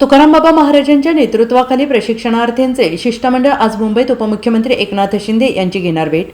तुकाराम बाबा महाराजांच्या नेतृत्वाखाली प्रशिक्षणार्थींचे शिष्टमंडळ आज मुंबईत उपमुख्यमंत्री एकनाथ शिंदे यांची घेणार भेट.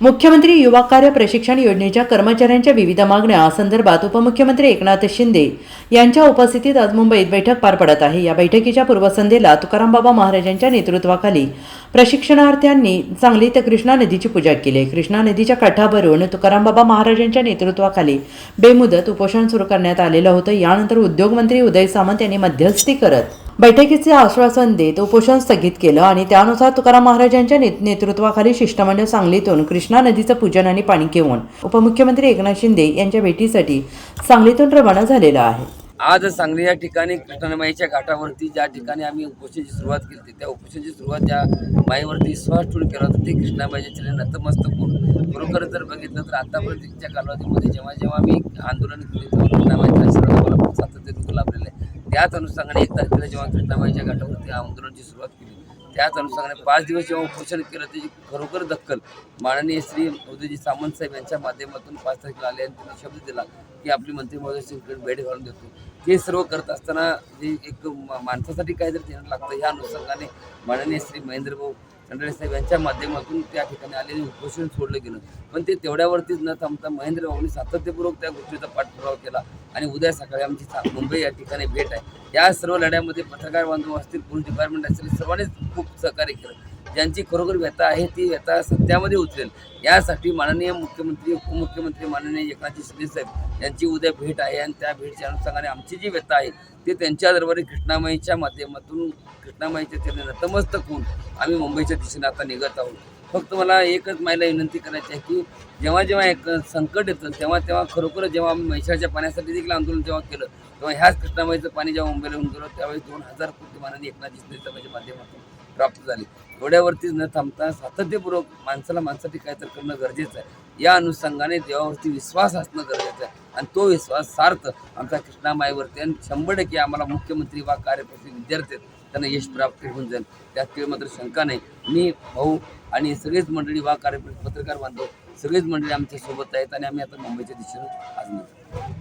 मुख्यमंत्री युवा कार्य प्रशिक्षण योजनेच्या कर्मचाऱ्यांच्या विविध मागण्या संदर्भात उपमुख्यमंत्री एकनाथ शिंदे यांच्या उपस्थितीत आज मुंबईत बैठक पार पडत आहे या बैठकीच्या पूर्वसंध्येला तुकारामबाबा महाराजांच्या नेतृत्वाखाली प्रशिक्षणार्थ्यांनी चांगली तर कृष्णा नदीची पूजा केली आहे. कृष्णा नदीच्या काठावरून तुकारामबाबा महाराजांच्या नेतृत्वाखाली बेमुदत उपोषण सुरू करण्यात आलेलं होतं यानंतर उद्योगमंत्री उदय सामंत यांनी मध्यस्थी करत बैठकीचे आश्वासन देत उपोषण स्थगित केलं आणि त्यानुसार तुकाराम महाराजांच्या नेतृत्वाखाली शिष्टमंडळ सांगलीतून कृष्णा नदीचं पूजन आणि पाणी घेऊन उपमुख्यमंत्री एकनाथ शिंदे यांच्या भेटीसाठी सांगलीतून रवाना झालेला आहे. आज सांगली या ठिकाणी कृष्णामाईच्या घाटावरती ज्या ठिकाणी आम्ही उपोषणाची सुरुवात केली होती, त्या उपोषणाची सुरुवात ज्या माईवरती विश्वास ठेवून केला होता ते कृष्णाबाईच्या चरणी नतमस्तक होऊन. खरोखर जर बघितलं तर आतापर्यंतच्या कालावधीमध्ये जेव्हा जेव्हा आम्ही आंदोलन केले तेव्हा कृष्णाबाईच्या सर्वांना सातत्य लाभलेलं आहे त्याच अनुषंगाने एक तारखेला जेव्हा कृष्णाबाईच्या घाटावरती आंदोलनाची सुरुवात केली त्याच अनुषंगाने पाच दिवस जेव्हा उपोषण केलं त्याची खरोखर दखल माननीय श्री उदयजी सामंत साहेब यांच्या माध्यमातून पाच तारखेला आले आणि त्यांनी शब्द दिला की आपली मंत्री महोदयांकडे भेट घालून देतो. हे सर्व करत असताना जे एक मा- माणसासाठी काहीतरी देणं लागतं ह्या अनुषंगाने माननीय श्री महेंद्रभाऊ खंडाळे साहेब यांच्या माध्यमातून त्या ठिकाणी आलेले उपोषण सोडलं गेलं. पण ते तेवढ्यावरतीच न थांबता महेंद्र भाऊंनी सातत्यपूर्वक त्या गोष्टीचा पाठपुरावा केला आणि उद्या सकाळी आमची मुंबई या ठिकाणी भेट आहे. या सर्व लढ्यामध्ये पत्रकार बांधव असतील पोलीस डिपार्टमेंट असतील सर्वांनीच खूप सहकार्य केलं. ज्यांची खरोखर व्यथा आहे ती व्यथा सत्यामध्ये उतरेल. यासाठी माननीय मुख्यमंत्री उपमुख्यमंत्री माननीय एकनाथजी शिंदे साहेब यांची उद्या भेट आहे आणि त्या भेटच्या अनुषंगाने आमची जी व्यथा आहे ते त्यांच्या दरबारी कृष्णामाईच्या माध्यमातून कृष्णामाईच्या त्यांनी नतमस्तक होऊन आम्ही मुंबईच्या दिशेने आता निघत आहोत. फक्त मला एकच मायला विनंती करायची आहे की जेव्हा जेव्हा एक संकट येतं तेव्हा तेव्हा खरोखर जेव्हा आम्ही म्हैसाळच्या पाण्यासाठी देखील आंदोलन जेव्हा केलं तेव्हा ह्याच कृष्णामाईचं पाणी जेव्हा मुंबईला येऊन गेलो त्यावेळी दोन हजार कोटी माननीय एकनाथ शिंदे माध्यमातून प्राप्त झाली. एवढ्यावरतीच न थांबता सातत्यपूर्वक माणसाला माणसासाठी काहीतरी करणं गरजेचं आहे. या अनुषंगाने देवावरती विश्वास असणं गरजेचं आहे. आणि तो विश्वास सार्थ आमचा कृष्णामाईवरती आणि शंभर टक्के आम्हाला मुख्यमंत्री वा कार्यप्रती विद्यार्थी आहेत, त्यांना यश प्राप्त होऊन जाईल. त्यात ते मात्र शंका नाही. मी भाऊ आणि सगळेच मंडळी वा कार्यप्रती पत्रकार बांधव सगळेच मंडळी आमच्यासोबत आहेत आणि आम्ही आता मुंबईच्या दिशेनं आज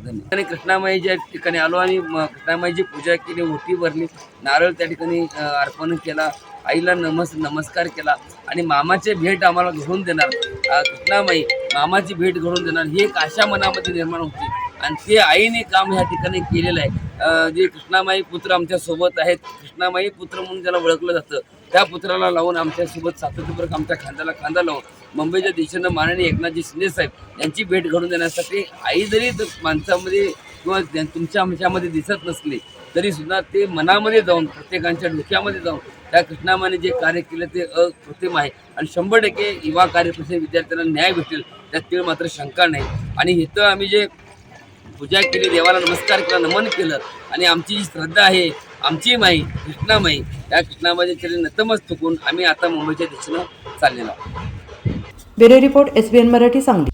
धन्यवाद. आणि कृष्णामाईच्या ठिकाणी आलो आणि कृष्णामाईची पूजा केली ओटी भरली नारळ त्या ठिकाणी अर्पण केला आईला नमस नमस्कार केला आणि मामाचे भेट आम्हाला घेऊन देणार. अ, कृष्णामाई मामाची भेट घडवून देणार. ही एक आशा मनामध्ये निर्माण होती. आणि ते आईने काम ह्या ठिकाणी केलेलं आहे. जे कृष्णामाई पुत्र आमच्यासोबत आहेत कृष्णामाई पुत्र म्हणून ज्याला ओळखलं जातं त्या पुत्राला लावून आमच्यासोबत सातत्यपूर्वक आमच्या खांद्याला खांदा लावून मुंबईच्या दिशेनं माननीय एकनाथजी शिंदे साहेब यांची भेट घडून देण्यासाठी आई जरी माणसामध्ये किंवा तुमच्या आमच्यामध्ये दिसत नसली तरी सुद्धा ते मनामध्ये जाऊन प्रत्येकांच्या डोक्यामध्ये जाऊन त्या कृष्णामाने जे कार्य केलं ते अकृत्रिम आहे. आणि शंभर टक्के युवा कार्यप्रसिद्ध विद्यार्थ्यांना न्याय भेटेल त्यात तीळ मात्र शंका नाही. आणि इथं आम्ही जे पूजा केली देवाला नमस्कार केला नमन केलं आणि आमची जी श्रद्धा आहे आमची माई कृष्णामाई त्या कृष्णामाईच्या चरणी नतमस्तक चुकून आम्ही आता मुंबईच्या दिशेनं चाललेलो आहोत. Bureau report SBN Marathi Sangli.